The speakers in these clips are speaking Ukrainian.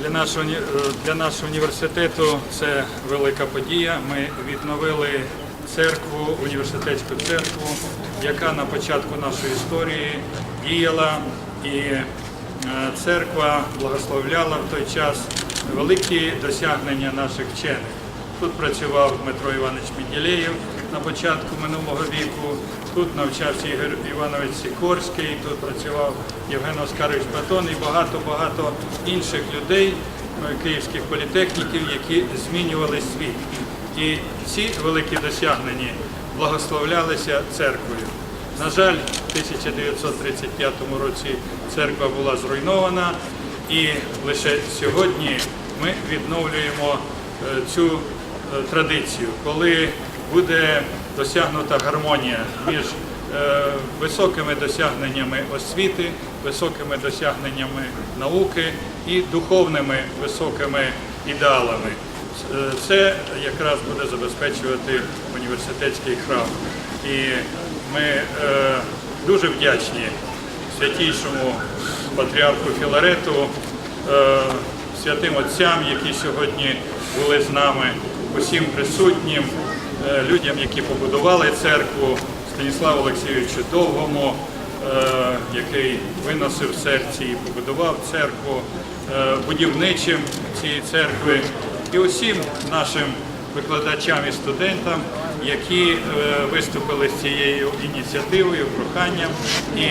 Для нашого, е, для нашого університету це велика подія. Ми відновили церкву, університетську церкву, яка на початку нашої історії діяла і е, церква благословляла в той час великі досягнення наших вчених. Тут працював Дмитро Іванович Менділеєв на початку минулого віку, тут навчався Ігор Іванович Сікорський, тут працював Євген Оскарович Батон і багато-багато інших людей, е, київських політехніків, які змінювали світ. І ці великі досягнення благословлялися церквою. На жаль, в 1935 році церква була зруйнована, і лише сьогодні ми відновлюємо е, цю традицію, коли буде досягнута гармонія між е, високими досягненнями освіти, високими досягненнями науки і духовними високими ідеалами. Е, Це якраз буде забезпечувати університетський храм. І ми е, дуже вдячні святійшому патріарху Філарету, е, святим отцям, які сьогодні були з нами, усім присутнім, е, людям, які побудували церкву, Станіславу Олексійовичу Довгому, е, який виносив серці і побудував церкву, е, будівничим цієї церкви і усім нашим викладачам і студентам, які виступили з цією ініціативою, проханням. І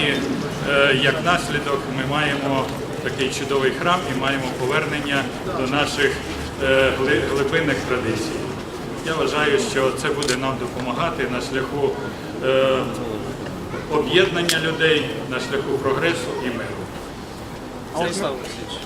як наслідок ми маємо такий чудовий храм і маємо повернення до наших глибинних традицій. Я вважаю, що це буде нам допомагати на шляху е, об'єднання людей, на шляху прогресу і миру. Олександр Васильевич,